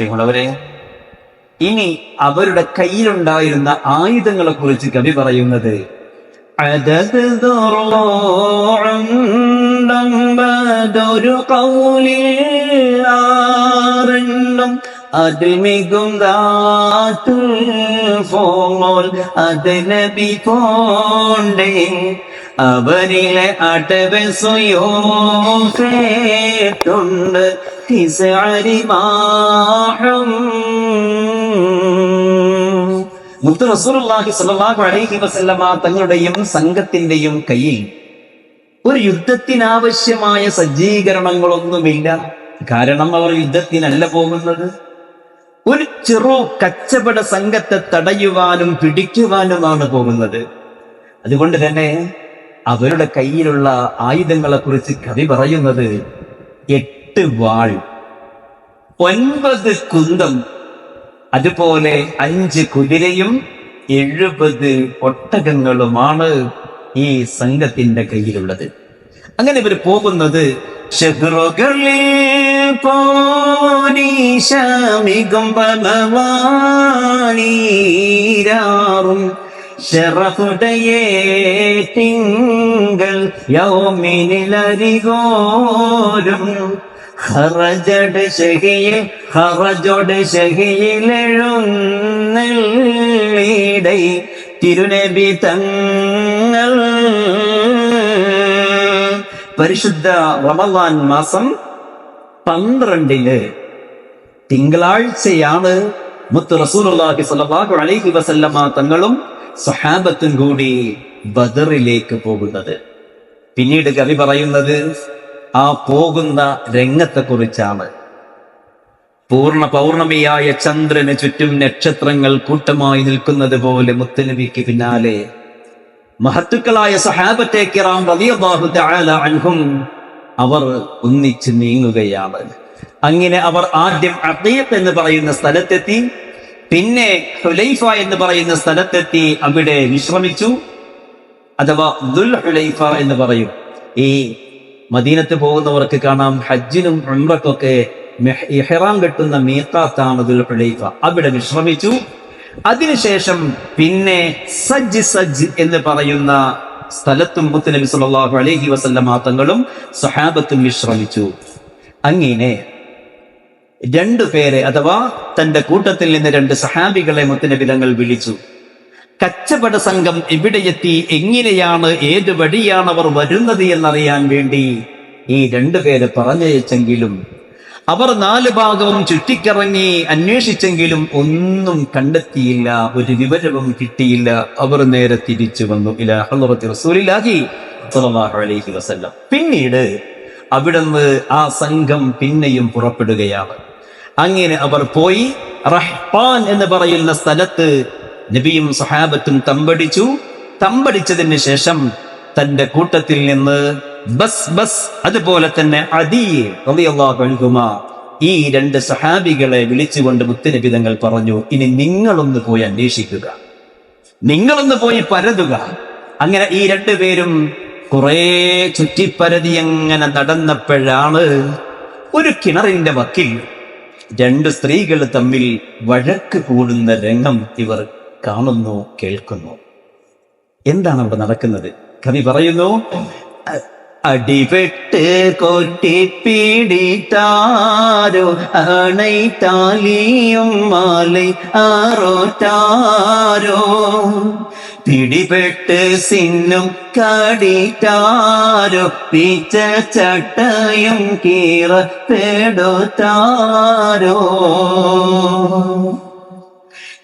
പ്രിയമുള്ളവരെ ഇനി അവരുടെ കയ്യിലുണ്ടായിരുന്ന ആയുധങ്ങളെ കുറിച്ച് കവി പറയുന്നത് അതത് ൊരു കൗലിൽ ആറെണ്ണം അതിൽ മികുന്താറ്റുൽ ഫോൾ അത് നബി പോണ്ടേ അലൈഹി വസല്ലമ തങ്ങളുടെയും സംഘത്തിന്റെയും കയ്യിൽ ഒരു യുദ്ധത്തിനാവശ്യമായ സജ്ജീകരണങ്ങളൊന്നുമില്ല. കാരണം അവർ യുദ്ധത്തിനല്ല പോകുന്നത്. ഒരു ചെറു കച്ചവട സംഘത്തെ തടയുവാനും പിടിക്കുവാനുമാണ് പോകുന്നത്. അതുകൊണ്ട് തന്നെ അവരുടെ കയ്യിലുള്ള ആയുധങ്ങളെ കുറിച്ച് കവി പറയുന്നത് വാൾ. ഒൻപത് കുന്തം. അതുപോലെ അഞ്ച് കുതിരയും എഴുപത് ഒട്ടകങ്ങളുമാണ് ഈ സംഘത്തിന്റെ കയ്യിലുള്ളത്. അങ്ങനെ ഇവർ പോകുന്നത് ശത്രുകളിൽ പോനീശമികും പലവാണീരാറും ഷറഫുടയേ തിങ്കൾ യൗമിനിലരികോരും. ഹറജട് ഷഹിയിൽ ഹറജോട് ഷഹിയിലെഴുന്നള്ളീടൈ തിരുനബി തങ്ങൾ. പരിശുദ്ധ റമദാൻ മാസം പന്ത്രണ്ടിന് തിങ്കളാഴ്ചയാണ് മുത്ത് റസൂലുള്ളാഹി സ്വല്ലല്ലാഹു അലൈഹി വസല്ലമ തങ്ങളും സഹാബത്തും കൂടി ബദറിലേക്ക് പോകുന്നത്. പിന്നീട് കവി പറയുന്നത് ആ പോകുന്ന രംഗത്തെക്കുറിച്ചാണ്. പൂർണ പൗർണമിയായ ചന്ദ്രന് ചുറ്റും നക്ഷത്രങ്ങൾ കൂട്ടമായി നിൽക്കുന്നത് പോലെ മുത്തലബിക്ക് പിന്നാലെ. മഹത്തുക്കളായ സഹാബത്തെ കിറാം തആല അൻഹും അവർ ഒന്നിച്ച് നീങ്ങുകയാണ്. അങ്ങനെ അവർ ആദ്യം അഖീഖ് എന്ന് പറയുന്ന സ്ഥലത്തെത്തി പിന്നെ ഹുലൈഫ എന്ന് പറയുന്ന സ്ഥലത്തെത്തി അവിടെ വിശ്രമിച്ചു അഥവാ ദുൽ ഹുലൈഫ എന്ന് പറയും. ഈ മദീനത്ത് പോകുന്നവർക്ക് കാണാം ഹജ്ജിനും ഉംറക്കൊക്കെ ഇഹ്റാം കെട്ടുന്ന മീക്കാത്താണ് ദുൽഹുലൈഫ അവിടെ വിശ്രമിച്ചു അതിനുശേഷം പിന്നെ സജ്ജ് സജ്ജ് എന്ന് പറയുന്ന സ്ഥലത്തും മുത്തുനബി സല്ലല്ലാഹു അലൈഹി വസല്ലമ തങ്ങളും സഹാബത്തും വിശ്രമിച്ചു അങ്ങനെ രണ്ടു പേരെ അഥവാ തന്റെ കൂട്ടത്തിൽ നിന്ന് രണ്ട് സഹാബികളെ മുത്തുനബി തങ്ങൾ വിളിച്ചു. കച്ചവട സംഘം എവിടെയെത്തി എങ്ങനെയാണ് ഏത് വഴിയാണ് അവർ വരുന്നത് എന്നറിയാൻ വേണ്ടി ഈ രണ്ടുപേരെ പറഞ്ഞയച്ചെങ്കിലും അവർ നാല് ഭാഗവും ചുറ്റിക്കറങ്ങി അന്വേഷിച്ചെങ്കിലും ഒന്നും കണ്ടെത്തിയില്ല ഒരു വിവരവും കിട്ടിയില്ല. അവർ നേരെ തിരിച്ചു വന്നു അലൈഹി വസല്ലം. പിന്നീട് അവിടുന്ന് ആ സംഘം പിന്നെയും പുറപ്പെടുകയാണ്. അങ്ങനെ അവർ പോയി റഹ്പാൻ എന്ന് പറയുന്ന സ്ഥലത്ത് നബിയും സഹാബത്തും തമ്പടിച്ചു. തമ്പടിച്ചതിന് ശേഷം തന്റെ കൂട്ടത്തിൽ നിന്ന് ബസ് ബസ് അതുപോലെ തന്നെ ഈ രണ്ട് സഹാബികളെ വിളിച്ചുകൊണ്ട് മുത്തുനബിതങ്ങൾ പറഞ്ഞു ഇനി നിങ്ങളൊന്ന് പോയി അന്വേഷിക്കുക. നിങ്ങളൊന്ന് പോയി പരതുക. അങ്ങനെ ഈ രണ്ടുപേരും കുറെ ചുറ്റിപ്പരതി അങ്ങനെ നടന്നപ്പോഴാണ് ഒരു കിണറിന്റെ വക്കിൽ രണ്ട് സ്ത്രീകൾ തമ്മിൽ വഴക്ക് കൂടുന്ന രംഗം ഇവർ കാണുന്നു കേൾക്കുന്നു. എന്താണ് അവിടെ നടക്കുന്നത്? കവി പറയുന്നു അടിപെട്ട് കൊട്ടിപ്പിടിത്താരോ അണൈ താലിയും മാലൈ ആറോറ്റാരോ. പിടിപെട്ട് സിന്നും കടിറ്റാരോ പിച്ച ചട്ടയും കീറ പെടുത്താരോ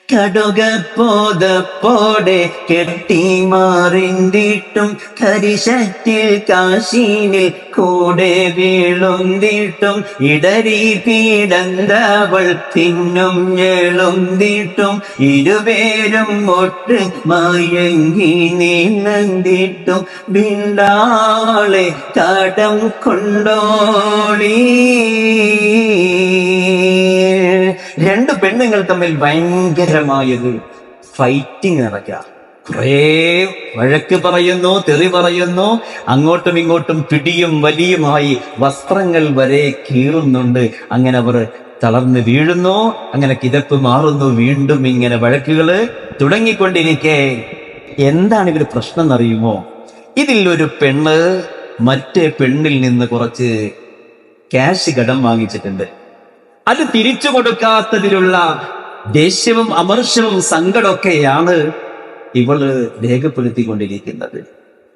കടുകപ്പോതപ്പോടെ കെട്ടിമാറിന്തിട്ടും കരിശറ്റിൽ കാശീനിൽ കൂടെ വീളുന്തിട്ടും ഇടരി പീഡന്തവൾ തിന്നും ഞെളുന്തിട്ടും ഇരുപേരും ഒട്ട് മയങ്ങി നീന്തിട്ടും ബിണ്ടാളെ കടം കൊണ്ടോളി. രണ്ട് പെണ്ണുങ്ങൾ തമ്മിൽ ഭയങ്കരമായത് ഫൈറ്റിംഗ് നടക്കുക. കുറേ വഴക്ക് പറയുന്നു തെറി പറയുന്നു അങ്ങോട്ടും ഇങ്ങോട്ടും പിടിയും വലിയുമായി വസ്ത്രങ്ങൾ വരെ കീറുന്നുണ്ട്. അങ്ങനെ അവർ തളർന്ന് വീഴുന്നു അങ്ങനെ കിതപ്പ് മാറുന്നു വീണ്ടും ഇങ്ങനെ വഴക്കുകൾ തുടങ്ങിക്കൊണ്ടിരിക്കെ. എന്താണ് ഇവർ പ്രശ്നം എന്നറിയുമോ? ഇതിൽ ഒരു പെണ്ണ് മറ്റേ പെണ്ണിൽ നിന്ന് കുറച്ച് ക്യാഷ് കടം വാങ്ങിച്ചിട്ടുണ്ട്. അത് തിരിച്ചു കൊടുക്കാത്തതിലുള്ള ദേഷ്യവും അമർഷവും സങ്കടമൊക്കെയാണ് ഇവൾ രേഖപ്പെടുത്തിക്കൊണ്ടിരിക്കുന്നത്.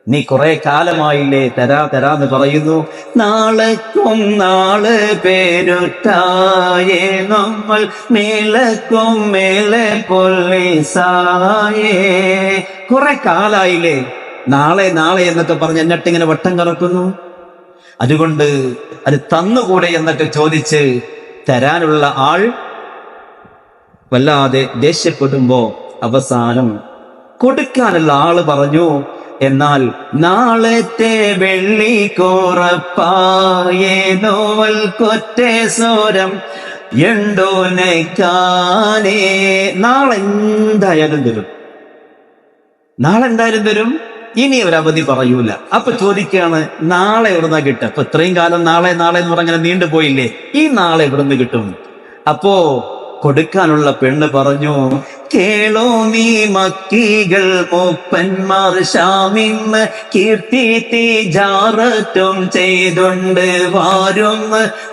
നീ കുറെ കാലമായില്ലേ തരാ തരാന്ന് പറയുന്നു. നാളെ നാളെ പേരുട്ടായേ നമ്മൾ മേലക്കും മേലെ പൊല്ലിസായേ കുറെ കാലായില്ലേ? നാളെ നാളെ എന്നൊക്കെ പറഞ്ഞ് എന്നിട്ട് ഇങ്ങനെ വട്ടം കറക്കുന്നു. അതുകൊണ്ട് അത് തന്നുകൂടെ എന്നൊക്കെ ചോദിച്ച് തരാനുള്ള ആൾ വല്ലാതെ ദേഷ്യപ്പെടുമ്പോ അവസാനം കൊടുക്കാനുള്ള ആൾ പറഞ്ഞു എന്നാൽ നാളത്തെ വെള്ളി കോറപ്പായേനോവൽ കൊറ്റേ സ്വരം എണ്ടോനക്കാനേ നാളെ എന്തായാലും തരും. നാളെ എന്തായാലും തരും? ഇനി ഒരു അവധി പറയൂല. അപ്പൊ ചോദിക്കുകയാണ് നാളെ എവിടുന്ന കിട്ടുക? അപ്പൊ ഇത്രയും കാലം നാളെ നാളെ എന്ന് പറഞ്ഞങ്ങനെ നീണ്ടുപോയില്ലേ ഈ നാളെ എവിടുന്ന് കിട്ടും? അപ്പോ കൊടുക്കാനുള്ള പെണ്ണ് പറഞ്ഞു കേളോ നീ മക്കികൾ മൂപ്പന്മാർ ഷാമിന്ന് കീർത്തി തീജാറത്തും ചെയ്തുണ്ട് വാരും.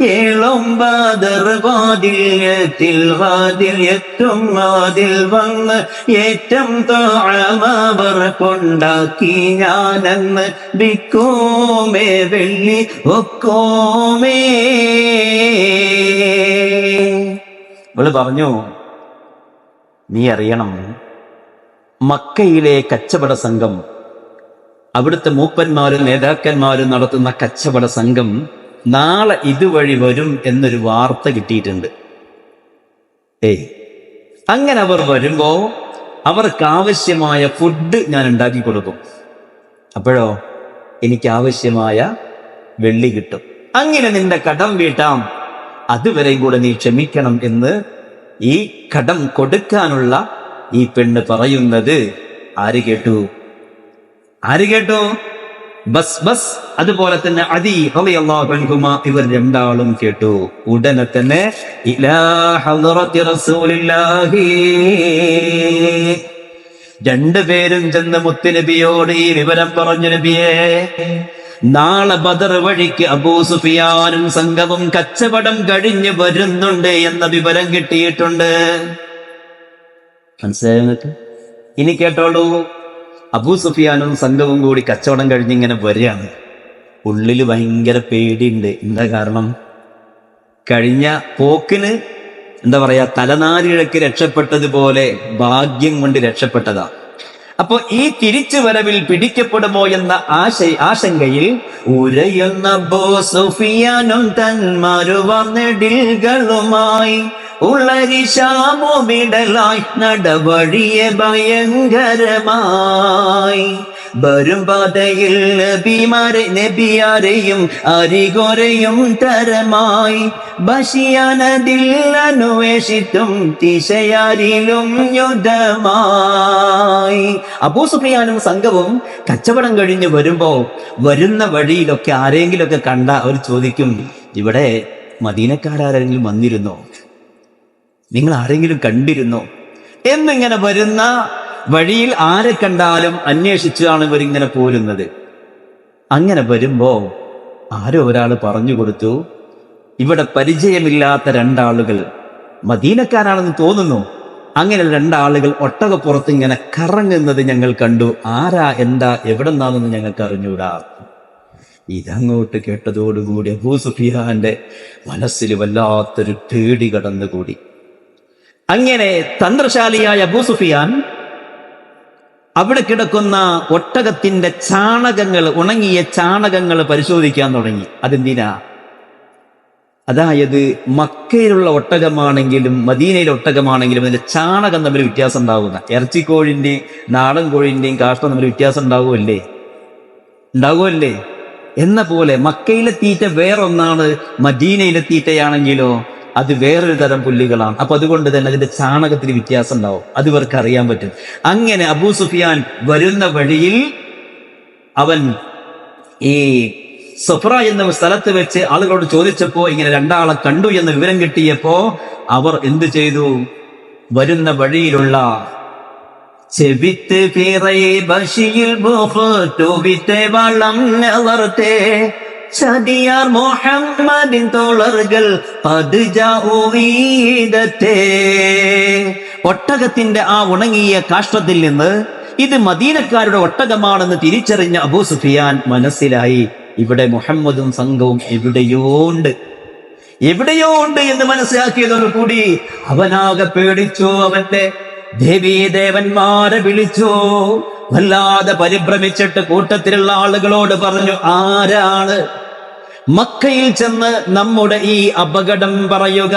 ഏളും ബദർ വാതിൽ വാതിൽ എത്തും വാതിൽ വന്ന് ഏറ്റം തോഴമവർ കൊണ്ടാക്കി ഞാനെന്ന് ബിക്കോമേ വെള്ളി ഒക്കോമേ. ഇവൾ പറഞ്ഞു നീ അറിയണം. മക്കയിലെ കച്ചവട സംഘം അവിടുത്തെ മൂപ്പന്മാരും നേതാക്കന്മാരും നടത്തുന്ന കച്ചവട സംഘം നാളെ ഇതുവഴി വരും എന്നൊരു വാർത്ത കിട്ടിയിട്ടുണ്ട്. ഏയ് അങ്ങനെ അവർ വരുമ്പോ അവർക്ക് ആവശ്യമായ ഫുഡ് ഞാൻ ഉണ്ടാക്കി കൊടുക്കും. അപ്പോഴോ എനിക്ക് ആവശ്യമായ വെള്ളി കിട്ടും. അങ്ങനെ നിന്റെ കടം വീട്ടാം. അതുവരെയും കൂടെ നീ ക്ഷമിക്കണം എന്ന് ഈ കടം കൊടുക്കാനുള്ള ഈ പെണ്ണ് പറയുന്നത് ആര് കേട്ടു? ആര് കേട്ടു? Bus bus. അതുപോലെ തന്നെ അതി റളിയല്ലാഹു അൻഹുമ ഇവർ രണ്ടാളും കേട്ടു. ഉടനെ തന്നെ രണ്ടുപേരും ചെന്ന് മുത്തുനബിയോട് ഈ വിവരം പറഞ്ഞു നബിയേ. നാളെ ബദർ വഴിക്ക് അബൂ സുഫിയാനും സംഘവും കച്ചവടം കഴിഞ്ഞ് വരുന്നുണ്ട് എന്ന വിവരം കിട്ടിയിട്ടുണ്ട്. മനസ്സിലായിട്ട് ഇനി കേട്ടോളൂ. അബൂ സുഫിയാനും സംഘവും കൂടി കച്ചവടം കഴിഞ്ഞിങ്ങനെ വരികയാണ്. ഉള്ളിൽ ഭയങ്കര പേടിയുണ്ട്. എന്താ കാരണം? കഴിഞ്ഞ പോക്കിന് എന്താ പറയാ തലനാരിഴക്ക് രക്ഷപ്പെട്ടതുപോലെ ഭാഗ്യം കൊണ്ട് രക്ഷപ്പെട്ടതാ. അപ്പോ ഈ തിരിച്ചു വരവിൽ പിടിക്കപ്പെടുമോ എന്ന ആശ ആശങ്കയിൽ ഉരയുന്ന ബോ സുഫിയാനും ഉള്ളരിശാമോ വിടലായി നടവഴിയെ ഭയങ്കരമായി. വരും പാതയിൽ നബിമാരെ നബിയാരെയും അരികൊരയും തരമായി. ബഷിയാനതിൽ അന്വേഷിത്തും തിശയാരിലും യുദ്ധമായി. അബൂ സുഫിയാനും സംഘവും കച്ചവടം കഴിഞ്ഞ് വരുമ്പോ വരുന്ന വഴിയിലൊക്കെ ആരെങ്കിലുമൊക്കെ കണ്ട അവർ ചോദിക്കും ഇവിടെ മദീനക്കാരെങ്കിലും വന്നിരുന്നോ? നിങ്ങൾ ആരെങ്കിലും കണ്ടിരുന്നോ? എന്നിങ്ങനെ വരുന്ന വഴിയിൽ ആരെ കണ്ടാലും അന്വേഷിച്ചാണ് ഇവരിങ്ങനെ പോരുന്നത്. അങ്ങനെ വരുമ്പോ ആരോ ഒരാൾ പറഞ്ഞു കൊടുത്തു ഇവിടെ പരിചയമില്ലാത്ത രണ്ടാളുകൾ മദീനക്കാരാണെന്ന് തോന്നുന്നു. അങ്ങനെ രണ്ടാളുകൾ ഒട്ടകപ്പുറത്ത് ഇങ്ങനെ കറങ്ങുന്നത് ഞങ്ങൾ കണ്ടു. ആരാ എന്താ എവിടെ നിന്നാണെന്ന് ഞങ്ങൾക്ക് അറിഞ്ഞൂടാ. ഇതങ്ങോട്ട് കേട്ടതോടുകൂടി അബൂ സുഫിയാന്റെ മനസ്സിൽ വല്ലാത്തൊരു പേടി കടന്നുകൂടി. അങ്ങനെ തന്ത്രശാലിയായ അബൂ സുഫിയാൻ അവിടെ കിടക്കുന്ന ഒട്ടകത്തിന്റെ ചാണകങ്ങൾ ഉണങ്ങിയ ചാണകങ്ങൾ പരിശോധിക്കാൻ തുടങ്ങി. അതെന്തിനാ? അതായത് മക്കയിലുള്ള ഒട്ടകമാണെങ്കിലും മദീനയിലെ ഒട്ടകമാണെങ്കിലും അതിന്റെ ചാണകം തമ്മിൽ വ്യത്യാസം ഉണ്ടാകുന്ന ഇറച്ചിക്കോഴിന്റെയും നാടൻ കോഴിന്റെയും കാഷ്ടം തമ്മിൽ വ്യത്യാസം ഉണ്ടാവുമല്ലേ? ഉണ്ടാവുമല്ലേ? എന്ന പോലെ മക്കയിലെ തീറ്റ വേറൊന്നാണ് മദീനയിലെ തീറ്റയാണെങ്കിലോ അത് വേറൊരു തരം പുല്ലുകളാണ്. അപ്പൊ അതുകൊണ്ട് തന്നെ അതിന്റെ ചാണകത്തിന് വ്യത്യാസം ഉണ്ടാവും അത് ഇവർക്ക് അറിയാൻ പറ്റും. അങ്ങനെ അബൂ സുഫിയാൻ വരുന്ന വഴിയിൽ അവൻ ഈ സഫ്ര എന്ന സ്ഥലത്ത് വെച്ച് ആളുകളോട് ചോദിച്ചപ്പോ ഇങ്ങനെ രണ്ടാളെ കണ്ടു എന്ന വിവരം കിട്ടിയപ്പോ അവർ എന്തു ചെയ്തു? വരുന്ന വഴിയിലുള്ള ചെവിത്ത് പിറൈ ബഷിയിൽ ബോഹത്തുവിത്തെ ചതിയാർ മുഹമ്മദിൻ തോളറുകൾ പതുജീതത്തെ ഒട്ടകത്തിന്റെ ആ ഉണങ്ങിയ കാഷ്ടത്തിൽ നിന്ന് ഇത് മദീനക്കാരുടെ ഒട്ടകമാണെന്ന് തിരിച്ചറിഞ്ഞ അബൂ സുഫിയാൻ മനസ്സിലായി. ഇവിടെ മുഹമ്മദും സംഘവും എവിടെയോ ഉണ്ട് എവിടെയോ ഉണ്ട് എന്ന് മനസ്സിലാക്കിയതോടു കൂടി അവനാകെ പേടിച്ചു അവന്റെ ദേവീ ദേവന്മാരെ വിളിച്ചു? വല്ലാതെ പരിഭ്രമിച്ചിട്ട് കൂട്ടത്തിലുള്ള ആളുകളോട് പറഞ്ഞു ആരാണ്? മക്കയിൽ ചെന്ന് നമ്മുടെ ഈ അപകടം പറയുക.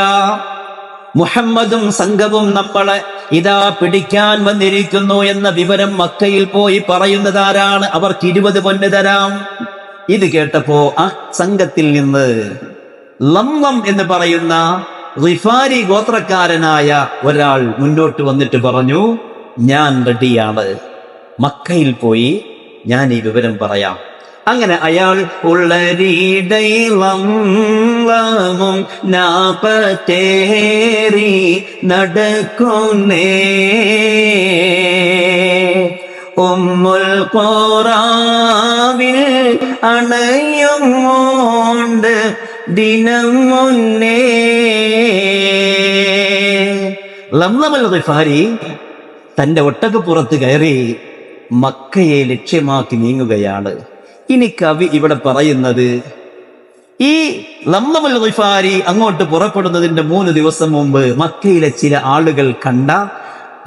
മുഹമ്മദും സംഘവും നമ്മളെ ഇതാ പിടിക്കാൻ വന്നിരിക്കുന്നു എന്ന വിവരം മക്കയിൽ പോയി പറയുന്നതാരാണ്? അവർക്ക് ഇരുപത് പൊന്ന് തരാം. ഇത് കേട്ടപ്പോ ആ സംഘത്തിൽ നിന്ന് ലംലം എന്ന് പറയുന്ന റിഫാരി ഗോത്രക്കാരനായ ഒരാൾ മുന്നോട്ട് വന്നിട്ട് പറഞ്ഞു ഞാൻ റെഡിയാണ്. മക്കയിൽ പോയി ഞാൻ ഈ വിവരം പറയാം. അങ്ങനെ അയാൾ ഉള്ളരീടയിലും നാപ്പത്തേറി നടക്കുന്നേ. ഉമ്മുൽ കോറാവിൽ അണയുമോണ്ട് ദിനം മുന്നേ. ലംലമൽ റിഫാരി തന്റെ ഒട്ടകപ്പുറത്ത് കയറി മക്കയെ ലക്ഷ്യമാക്കി നീങ്ങുകയാണ്. ഇനി കവി ഇവിടെ പറയുന്നത് ഈ ലംലമൽ റിഫാരി അങ്ങോട്ട് പുറപ്പെടുന്നതിന്റെ മൂന്ന് ദിവസം മുമ്പ് മക്കയിലെ ചില ആളുകൾ കണ്ട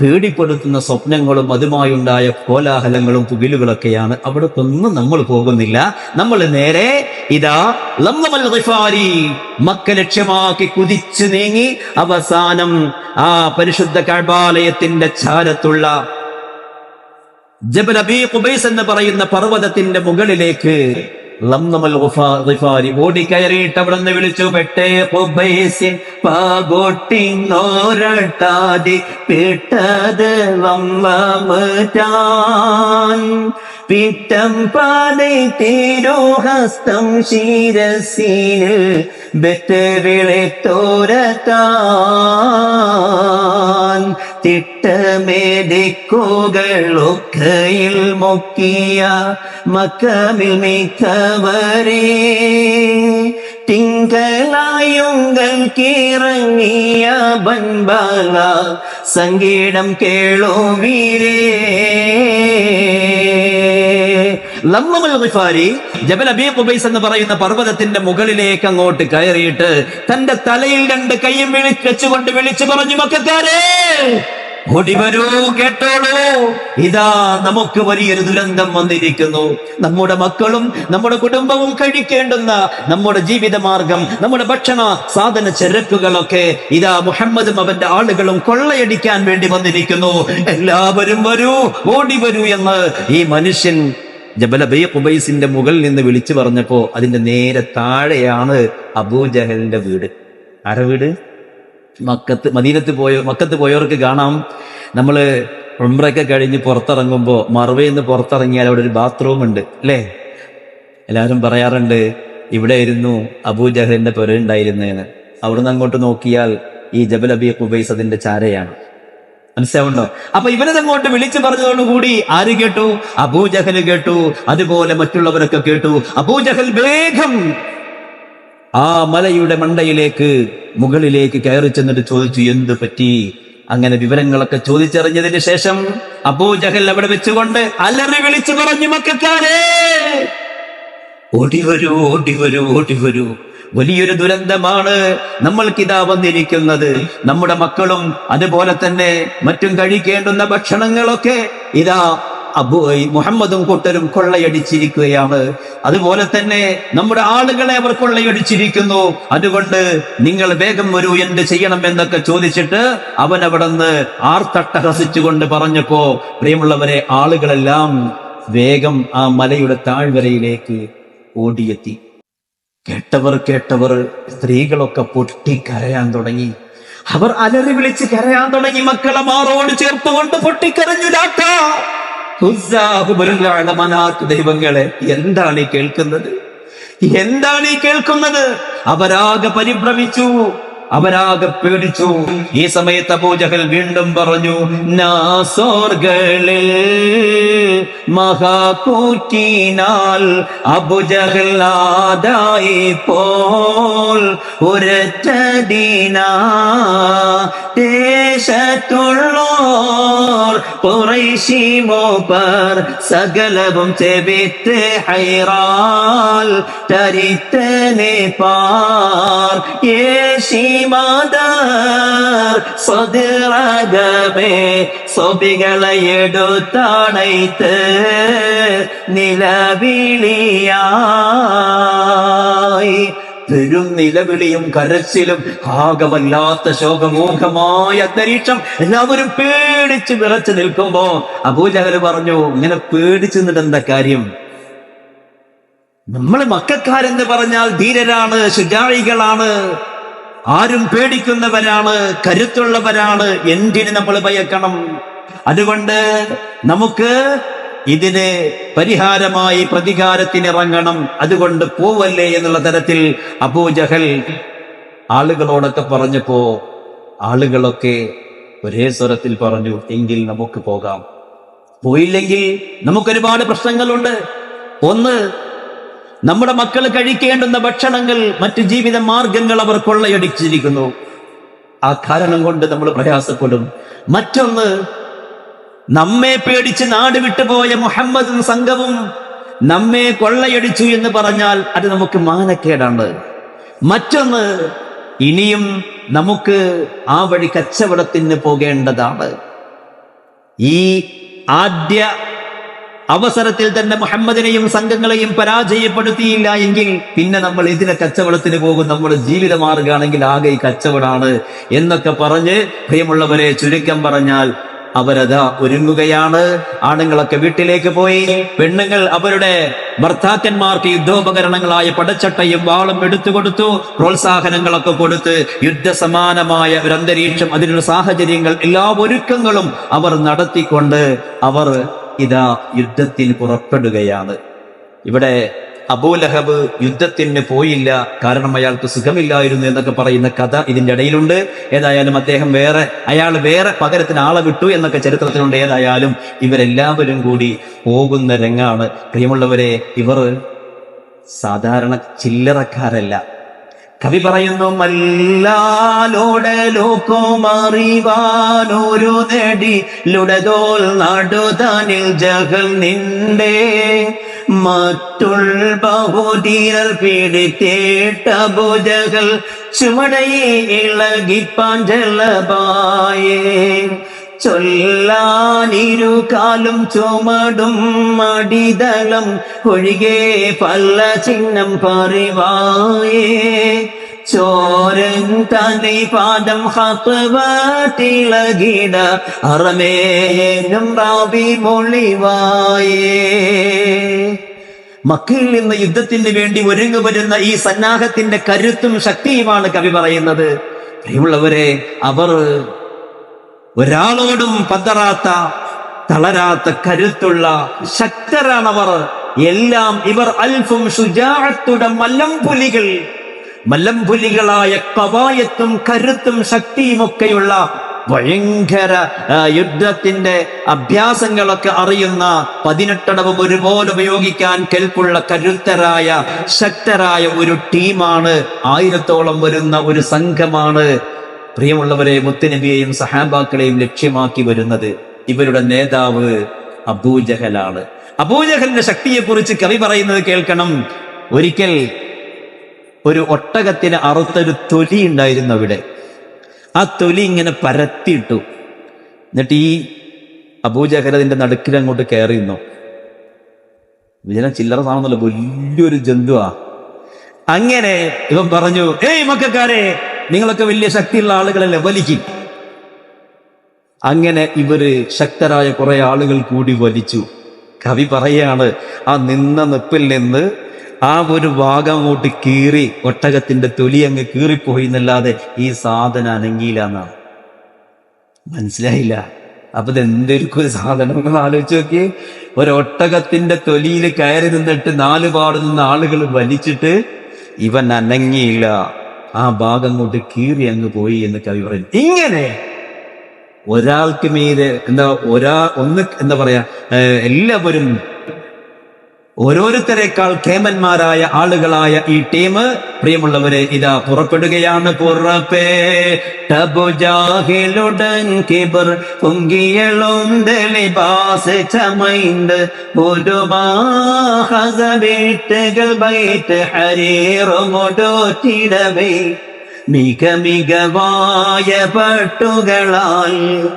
പേടിപ്പെടുത്തുന്ന സ്വപ്നങ്ങളും അതുമായുണ്ടായ കോലാഹലങ്ങളും പുകിലുകളൊക്കെയാണ്. അവിടെ ഒന്നും നമ്മൾ പോകുന്നില്ല. നമ്മൾ നേരെ ഇതാ ലംലമൽ റിഫാരി മക്ക ലക്ഷ്യമാക്കി കുതിച്ചു നീങ്ങി അവസാനം ആ പരിശുദ്ധ കഴബാലയത്തിന്റെ ചാരത്തുള്ള ജബൽ എന്ന് പറയുന്ന പർവതത്തിന്റെ മുകളിലേക്ക് ഓടിക്കയറിയിട്ട് അവിടെ നിന്ന് വിളിച്ചു പെട്ടേ ലംലമറ്റാൻ പിറ്റം പാതൈ തിരോഹസ്തം ശിരസിന് ബെറ്റവിളെ തോരത്താൻ. തിട്ടമേദിക്കുകളൊക്കെയിൽ മുക്കിയ മക്കമിൽ മിക്കവരെ. തിങ്കളായുങ്കൽ കിറങ്ങിയ ബൻബാല സംഗീതം കേളോ വീരേ. ജബൽ അബീ ഖുബൈസ് എന്ന് പറയുന്ന പർവതത്തിന്റെ മുകളിലേക്ക് അങ്ങോട്ട് കയറിയിട്ട് തന്റെ തലയിൽ രണ്ട് കൈയും വിളിച്ചുകൊണ്ട് വിളിച്ചു പറഞ്ഞു മക്കാരെ കേട്ടോളൂ. ഇതാ നമുക്ക് വലിയൊരു ദുരന്തം വന്നിരിക്കുന്നു. നമ്മുടെ മക്കളും നമ്മുടെ കുടുംബവും കഴിക്കേണ്ടുന്ന നമ്മുടെ ജീവിതമാർഗം നമ്മുടെ ഭക്ഷണ സാധന ചരക്കുകളൊക്കെ ഇതാ മുഹമ്മദും അവന്റെ ആളുകളും കൊള്ളയടിക്കാൻ വേണ്ടി വന്നിരിക്കുന്നു. എല്ലാവരും വരൂ ഓടി വരൂ എന്ന് ഈ മനുഷ്യൻ ജബലബൈ കുബൈസിന്റെ മുകളിൽ നിന്ന് വിളിച്ചു പറഞ്ഞപ്പോ അതിന്റെ നേരെ താഴെയാണ് അബൂജഹലിന്റെ വീട്. ആരുടെ വീട്? മക്കത്ത് മദീനത്ത് പോയ മക്കത്ത് പോയവർക്ക് കാണാം. നമ്മൾ ഉംറയൊക്കെ കഴിഞ്ഞ് പുറത്തിറങ്ങുമ്പോൾ മറുവയിൽ നിന്ന് പുറത്തിറങ്ങിയാൽ അവിടെ ഒരു ബാത്റൂം ഉണ്ട് അല്ലേ? എല്ലാവരും പറയാറുണ്ട് ഇവിടെ ആയിരുന്നു അബൂജഹലിന്റെ പുര ഉണ്ടായിരുന്നേന്ന് അവിടുന്ന് അങ്ങോട്ട് നോക്കിയാൽ ഈ ജബൽ അബി ഖുബൈസ് അതിന്റെ ചാരയാണ്. മനസ്സിലാവുണ്ടോ അപ്പൊ ഇവനതങ്ങോട്ട് വിളിച്ചു പറഞ്ഞതോടുകൂടി ആര് കേട്ടു? അബൂജഹൽ കേട്ടു. അതുപോലെ മറ്റുള്ളവരൊക്കെ കേട്ടു. അബൂജഹൽ വേഗം ആ മലയുടെ മണ്ടയിലേക്ക് മുകളിലേക്ക് കയറി ചെന്നിട്ട് ചോദിച്ചു എന്ത് പറ്റി? അങ്ങനെ വിവരങ്ങളൊക്കെ ചോദിച്ചറിഞ്ഞതിന് ശേഷം അബൂജഹൽ അവിടെ വെച്ചുകൊണ്ട് അലറി വിളിച്ചു പറഞ്ഞു മക്കാരെ ഓടിവരൂ ഓടിവരൂ ഓടിവരൂ ഓടി വരൂ. വലിയൊരു ദുരന്തമാണ് നമ്മൾക്കിതാ വന്നിരിക്കുന്നത്. നമ്മുടെ മക്കളും അതുപോലെ തന്നെ മറ്റും കഴിക്കേണ്ടുന്ന ഭക്ഷണങ്ങളൊക്കെ ഇതാ അബു മുഹമ്മദും കൂട്ടരും കൊള്ളയടിച്ചിരിക്കുകയാണ്. അതുപോലെ തന്നെ നമ്മുടെ ആളുകളെ അവർ കൊള്ളയടിച്ചിരിക്കുന്നു. അതുകൊണ്ട് നിങ്ങൾ വേഗം വരൂ എന്ത് ചെയ്യണം എന്നൊക്കെ ചോദിച്ചിട്ട് അവൻ അവിടെ നിന്ന് ആർത്തട്ടഹസിച്ചുകൊണ്ട് പറഞ്ഞപ്പോ പ്രിയമുള്ളവരെ ആളുകളെല്ലാം വേഗം ആ മലയുടെ താഴ്വരയിലേക്ക് ഓടിയെത്തി. കേട്ടവർ കേട്ടവർ സ്ത്രീകളൊക്കെ പൊട്ടി കരയാൻ തുടങ്ങി. അവർ അലറി വിളിച്ച് കരയാൻ തുടങ്ങി. മക്കളെ മാറോട് ചേർത്തുകൊണ്ട് പൊട്ടിക്കരഞ്ഞു മനാത്ത് ദൈവങ്ങളെ എന്താണ് ഈ കേൾക്കുന്നത്? എന്താണ് ഈ കേൾക്കുന്നത്? അവരാകെ പരിഭ്രമിച്ചു. അവരാകെ പേടിച്ചു. ഈ സമയത്ത് അബൂജഹൽ വീണ്ടും പറഞ്ഞു നാസോർകളിൽ മഹാകൂറ്റിനാൽ അബുജഹ്ലാദായി പോൽ ഒരറ്റദീനാ ദേശത്തുള്ളോർ മൂപ്പർ സകലവും ചെവിത്ത് ഹൈറാൽ തരിത്തനെ പാർ യേശി സ്വബികളെ എടുത്താണൈത്ത് നിലവിളിയായി. പെരും നിലവിളിയും കരച്ചിലും ആകമല്ലാത്ത ശോകമോഹമായ അന്തരീക്ഷം എല്ലാവരും പേടിച്ച് വിറച്ചു നിൽക്കുമ്പോ അബൂജഹൽ പറഞ്ഞു ഇങ്ങനെ പേടിച്ചു നിന്നിട്ട് കാര്യം? നമ്മൾ മക്കാരെന്ന് പറഞ്ഞാൽ ധീരരാണ് ശുചായികളാണ് ആരും പേടിക്കുന്നവരാണ് കരുത്തുള്ളവരാണ് എന്തിന് നമ്മൾ ഭയക്കണം? അതുകൊണ്ട് നമുക്ക് ഇതിന് പരിഹാരമായി പ്രതികാരത്തിനിറങ്ങണം. അതുകൊണ്ട് പോവല്ലേ എന്നുള്ള തരത്തിൽ അബൂജഹൽ ആളുകളോടൊക്കെ പറഞ്ഞപ്പോ ആളുകളൊക്കെ ഒരേ സ്വരത്തിൽ പറഞ്ഞു എങ്കിൽ നമുക്ക് പോകാം. പോയില്ലെങ്കിൽ നമുക്കൊരുപാട് പ്രശ്നങ്ങളുണ്ട്. ഒന്ന് നമ്മുടെ മക്കൾ കഴിക്കേണ്ടുന്ന ഭക്ഷണങ്ങൾ മറ്റു ജീവിത മാർഗങ്ങൾ അവർ കൊള്ളയടിച്ചിരിക്കുന്നു. ആ കാരണം കൊണ്ട് നമ്മൾ പ്രയാസപ്പെടും. മറ്റൊന്ന് നമ്മെ പേടിച്ച് നാട് വിട്ടുപോയ മുഹമ്മദും സംഘവും നമ്മെ കൊള്ളയടിച്ചു എന്ന് പറഞ്ഞാൽ അത് നമുക്ക് മാനക്കേടാണ്. മറ്റൊന്ന് ഇനിയും നമുക്ക് ആ വഴി കച്ചവടത്തിന് പോകേണ്ടതാണ്. ഈ ആദ്യ അവസരത്തിൽ തന്നെ മുഹമ്മദിനെയും സംഘങ്ങളെയും പരാജയപ്പെടുത്തിയില്ല എങ്കിൽ പിന്നെ നമ്മൾ ഇതിനെ കച്ചവടത്തിന് പോകും? നമ്മുടെ ജീവിത മാർഗമാണെങ്കിൽ ആകെ ഈ കച്ചവടമാണ് എന്നൊക്കെ പറഞ്ഞ് പ്രിയമുള്ളവരെ ചുരുക്കം പറഞ്ഞാൽ അവരതാ ഒരുങ്ങുകയാണ്. ആണുങ്ങളൊക്കെ വീട്ടിലേക്ക് പോയി. പെണ്ണുങ്ങൾ അവരുടെ ഭർത്താക്കന്മാർക്ക് യുദ്ധോപകരണങ്ങളായ പടച്ചട്ടയും വാളും എടുത്തു കൊടുത്തു. പ്രോത്സാഹനങ്ങളൊക്കെ കൊടുത്ത് യുദ്ധസമാനമായ ഒരു അന്തരീക്ഷം അതിനുള്ള സാഹചര്യങ്ങൾ എല്ലാ ഒരുക്കങ്ങളും അവർ നടത്തിക്കൊണ്ട് അവർ ഇതാ യുദ്ധത്തിന് പുറപ്പെടുകയാണ്. ഇവിടെ അബൂലഹബ് യുദ്ധത്തിന് പോയില്ല. കാരണം അയാൾക്ക് സുഖമില്ലായിരുന്നു എന്നൊക്കെ പറയുന്ന കഥ ഇതിന്റെ ഇടയിലുണ്ട്. ഏതായാലും അദ്ദേഹം വേറെ അയാൾ വേറെ പകരത്തിന് ആളെ വിട്ടു എന്നൊക്കെ ചരിത്രത്തിലുണ്ട്. ഏതായാലും ഇവരെല്ലാവരും കൂടി പോകുന്ന രംഗാണ്. പ്രിയമുള്ളവരെ ഇവർ സാധാരണ ചില്ലറക്കാരല്ല. കവി പറയുന്നു മല്ലാലോടെ ലോകമറിവാനൊരു നേടി ലുടതോൽ നടുതാനിൽ ജഗൽ നിന്റെ. മറ്റുൾ ബഹുതീരൽ പിടിത്തേട്ട ഭുജകൾ ചുമടയെ ഇളകിപ്പാഞ്ചലബായേ ചൊല്ലാനിരു കാലും ചുമടും മടിതളം. ഒഴികെ പല്ല ചിഹ്നം പറിവായേ. ചോരൻ തനി പാദം ഹപ്പവാട്ടിളകിട അറമേനും റാബി മൊളിവായേ മക്കയിൽ നിന്ന് യുദ്ധത്തിന് വേണ്ടി ഒരുങ്ങു വരുന്ന ഈ സന്നാഹത്തിന്റെ കരുത്തും ശക്തിയുമാണ് കവി പറയുന്നത്. പ്രിയമുള്ളവരെ അവർ ഒരാളോടും പതറാത്ത തളരാത്ത കരുത്തുള്ള ശക്തരാണവർ. എല്ലാം ഇവർ അൽഫും ഷുജാഅത്തുടെ മല്ലംപുലികൾ മല്ലംപുലികളായ കവായത്തും കരുത്തും ശക്തിയുമൊക്കെയുള്ള ഭയങ്കര യുദ്ധത്തിന്റെ അഭ്യാസങ്ങളൊക്കെ അറിയുന്ന പതിനെട്ടടവും ഒരുപോലെ ഉപയോഗിക്കാൻ കേൾപ്പുള്ള കരുത്തരായ ശക്തരായ ഒരു ടീമാണ് ആയിരത്തോളം വരുന്ന ഒരു സംഘമാണ് പ്രിയമുള്ളവരെ മുത്തുനബിയെയും സഹാബാക്കളെയും ലക്ഷ്യമാക്കി വരുന്നത് ഇവരുടെ നേതാവ് അബൂജഹലാണ് അബൂജഹലിന്റെ ശക്തിയെക്കുറിച്ച് കവി പറയുന്നത് കേൾക്കണം. ഒരിക്കൽ ഒരു ഒട്ടകത്തിന് അറുത്തൊരു തൊലി ഉണ്ടായിരുന്നു അവിടെ. ആ തൊലി ഇങ്ങനെ പരത്തിയിട്ടു. എന്നിട്ട് ഈ അബൂജഹൽ അതിന്റെ നടുക്കിൽ അങ്ങോട്ട് കയറി നിന്നു. ചില്ലറ സാധനമല്ല വലിയൊരു ജന്തുവാ. അങ്ങനെ ഇവൻ പറഞ്ഞു ഏയ് മക്കാരെ നിങ്ങളൊക്കെ വലിയ ശക്തിയുള്ള ആളുകളല്ലേ? വലിക്കും. അങ്ങനെ ഇവർ ശക്തരായ കുറെ ആളുകൾ കൂടി വലിച്ചു. കവി പറയാണ് ആ നിന്ന നിപ്പിൽ നിന്ന് ആ ഒരു ഭാഗം അങ്ങോട്ട് കീറി ഒട്ടകത്തിന്റെ തൊലി അങ്ങ് കീറിപ്പോയി എന്നല്ലാതെ ഈ സാധനം അനങ്ങിയില്ല എന്നാണ്. മനസ്സിലായില്ല. അപ്പൊ ഇത് എന്തൊരു സാധനം നിങ്ങൾ ആലോചിച്ച് നോക്കി ഒരൊട്ടകത്തിന്റെ തൊലിയിൽ കയറി നിന്നിട്ട് നാല് നിന്ന ആളുകൾ വലിച്ചിട്ട് ഇവൻ അനങ്ങിയില്ല. ആ ഭാഗം കൊണ്ട് കീറി അങ്ങ് പോയി എന്ന് കവി പറയുന്നു. ഇങ്ങനെ ഒരാൾക്ക് മീതെ എന്താ ഒരാ ഒന്ന് എന്താ പറയാ എല്ലാവരും ഓരോരുത്തരെക്കാൾ കേമന്മാരായ ആളുകളായ ഈ ടീം പ്രിയമുള്ളവരെ ഇതാ പുറപ്പെടുകയാണ് പുറപ്പേ. ടബുജാഹിലുടൻ കിബർ പൊങ്കിയളുണ്ട് ലിബാസ് ചമൈണ്ട് ഒരു വീട്ടുകൾ ബൈറ്റ് ഹരീറുമൊടോറ്റിടവേ. മിക മികവായ പട്ടുകളാൽ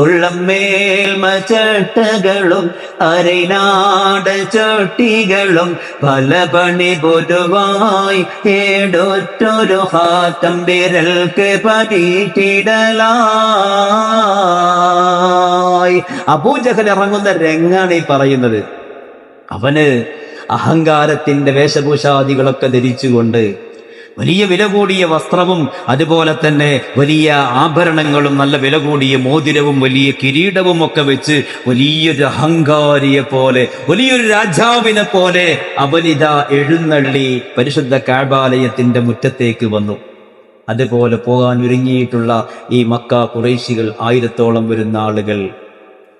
ഉള്ളം മേൽമച്ചട്ടകളും അരനാട ചട്ടികളും പല പണി പൊതുവായി ഏടൊറ്റൊരു ഹാത്തം വിരൽക്ക് പരീറ്റിടലായി അബൂജഹൽ ഇറങ്ങുന്ന രംഗാണ് ഈ പറയുന്നത്. അവന് അഹങ്കാരത്തിന്റെ വേഷഭൂഷാദികളൊക്കെ ധരിച്ചുകൊണ്ട് വലിയ വില കൂടിയ വസ്ത്രവും അതുപോലെ തന്നെ വലിയ ആഭരണങ്ങളും നല്ല വില കൂടിയ മോതിരവും വലിയ കിരീടവും ഒക്കെ വെച്ച് വലിയൊരു അഹങ്കാരിയെ പോലെ വലിയൊരു രാജാവിനെ പോലെ അവനിത എഴുന്നള്ളി പരിശുദ്ധ കാബാലയത്തിന്റെ മുറ്റത്തേക്ക് വന്നു. അതുപോലെ പോകാൻ ഒരുങ്ങിയിട്ടുള്ള ഈ മക്ക കുറേശികൾ ആയിരത്തോളം വരുന്ന ആളുകൾ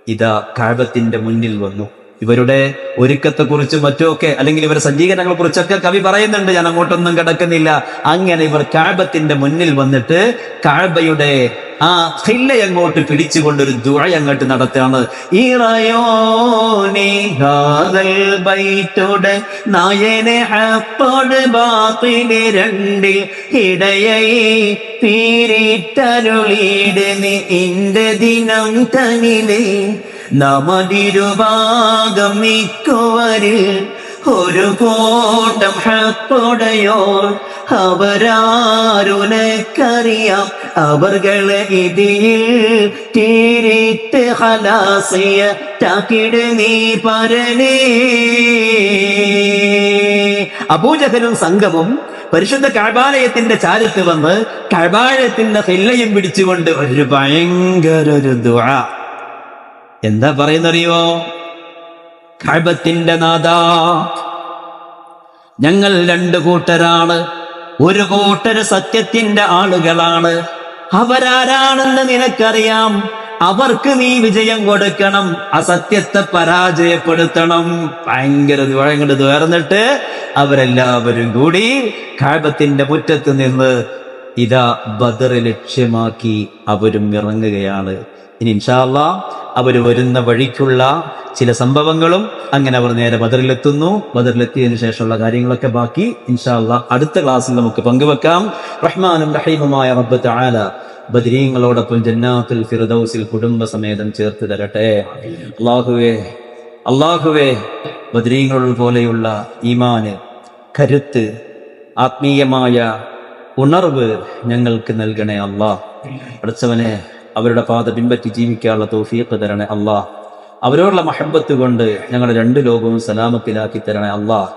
ഇതാ കാബത്തിന്റെ മുന്നിൽ വന്നു. ഇവരുടെ ഒരുക്കത്തെ കുറിച്ചും മറ്റുമൊക്കെ അല്ലെങ്കിൽ ഇവരുടെ സജ്ജീകരണങ്ങളെ കുറിച്ചൊക്കെ കവി പറയുന്നുണ്ട്. ഞാൻ അങ്ങോട്ടൊന്നും കിടക്കുന്നില്ല. അങ്ങനെ ഇവർ കാബത്തിന്റെ മുന്നിൽ വന്നിട്ട് കാബയുടെ ആ ഹില്ല അങ്ങോട്ട് പിടിച്ചുകൊണ്ടൊരു ദുഴ അങ്ങോട്ട് നടത്തുകയാണ്. പീരിട്ടരുളീട് നീ ദിനം തനിലേ നമതിരുഭാഗം ഒരു കൂട്ടം ഹത്തോടയോൾ അവരാരുനക്കറിയാം. അവർകളെ ഇതിയിൽ തീരിത്ത് ഹലാസിയ ടാക്കിട് നീ പരനേ. അബൂജഹലും സംഘവും പരിശുദ്ധ കഴബാലയത്തിന്റെ ചാരത്ത് വന്ന് കഴബാലയത്തിന്റെ ഹില്ലയും പിടിച്ചുകൊണ്ട് ഒരു ഭയങ്കര ഒരു ദുആ. എന്താ പറയുന്നറിയോ? കഴബത്തിന്റെ നാദാ ഞങ്ങൾ രണ്ട് കൂട്ടരാണ്. ഒരു കൂട്ടര് സത്യത്തിന്റെ ആളുകളാണ്. അവരാരാണെന്ന് നിനക്കറിയാം. അവർക്ക് നീ വിജയം കൊടുക്കണം. അസത്യത്തെ പരാജയപ്പെടുത്തണം. ഭയങ്കര ദ്വഴങ്ങട് തുറന്നിട്ട് അവരെല്ലാവരും കൂടി കാബത്തിന്റെ മുറ്റത്ത് നിന്ന് ഇതാ ബദർ ലക്ഷ്യമാക്കി അവരും ഇറങ്ങുകയാണ്. ഇനി ഇൻഷാല്ല അവർ വരുന്ന വഴിക്കുള്ള ചില സംഭവങ്ങളും അങ്ങനെ അവർ നേരെ ബദറിലെത്തുന്നു. ബദറിലെത്തിയതിനു ശേഷമുള്ള കാര്യങ്ങളൊക്കെ ബാക്കി. ഇൻഷാല്ല അടുത്ത ക്ലാസ്സിൽ നമുക്ക് പങ്കുവെക്കാം. റഹ്മാനും റഹീമുമായ റബ്ബത്ത് ആല ബദരീങ്ങളോടൊപ്പം ജന്നാത്തുൽ ഫിറദൌസിൽ കുടുംബസമേതം ചേർത്ത് തരട്ടെ. അള്ളാഹുവേ അള്ളാഹുവേ ബദരീങ്ങൾ പോലെയുള്ള ഈമാന് കരുത്ത് ആത്മീയമായ ഉണർവ് ഞങ്ങൾക്ക് നൽകണേ അള്ളാഹ് പഠിച്ചവനെ അവരുടെ പാത പിൻപറ്റി ജീവിക്കാനുള്ള തോഫിയൊക്കെ തരണേ അള്ളാഹ്. അവരോടുള്ള മഹബത്ത് കൊണ്ട് ഞങ്ങളുടെ രണ്ട് ലോകവും സലാമത്തിലാക്കി തരണേ അള്ളാഹ്.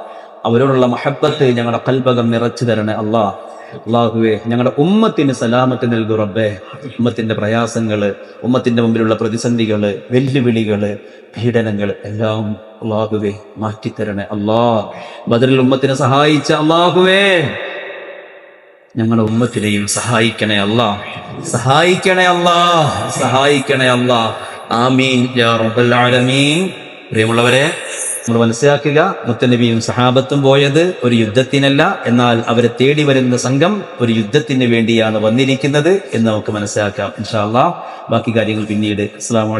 അവരോടുള്ള മഹബത്ത് ഞങ്ങളുടെ കൽപകം നിറച്ചു തരണേ അള്ളാഹ്. അള്ളാഹുവെ ഞങ്ങളുടെ ഉമ്മത്തിന് സലാമത്ത് നൽകു റബ്ബേ. ഉമ്മത്തിന്റെ പ്രയാസങ്ങൾ ഉമ്മത്തിന്റെ മുമ്പിലുള്ള പ്രതിസന്ധികൾ വെല്ലുവിളികൾ പീഡനങ്ങൾ എല്ലാം അള്ളാഹുവെ മാറ്റിത്തരണേ അള്ളാഹ്. ബദറിൽ ഉമ്മത്തിനെ സഹായിച്ച അള്ളാഹുവേ. ഞങ്ങളുടെ ഉമ്മത്തിനെയും സഹായിക്കണേ അല്ല. സഹായിക്കണേ അല്ല. സഹായിക്കണേ അല്ല. ആമീൻ പ്രിയമുള്ളവരെ നമ്മൾ മനസ്സിലാക്കുക മുത്തനബിയും സഹാബത്തും പോയത് ഒരു യുദ്ധത്തിനല്ല എന്നാൽ അവരെ തേടി വരുന്ന സംഘം ഒരു യുദ്ധത്തിന് വേണ്ടിയാണ് വന്നിരിക്കുന്നത് എന്ന് നമുക്ക് മനസ്സിലാക്കാം. ഇൻഷാ അല്ലാ. ബാക്കി കാര്യങ്ങൾ പിന്നീട്. അസ്സലാമു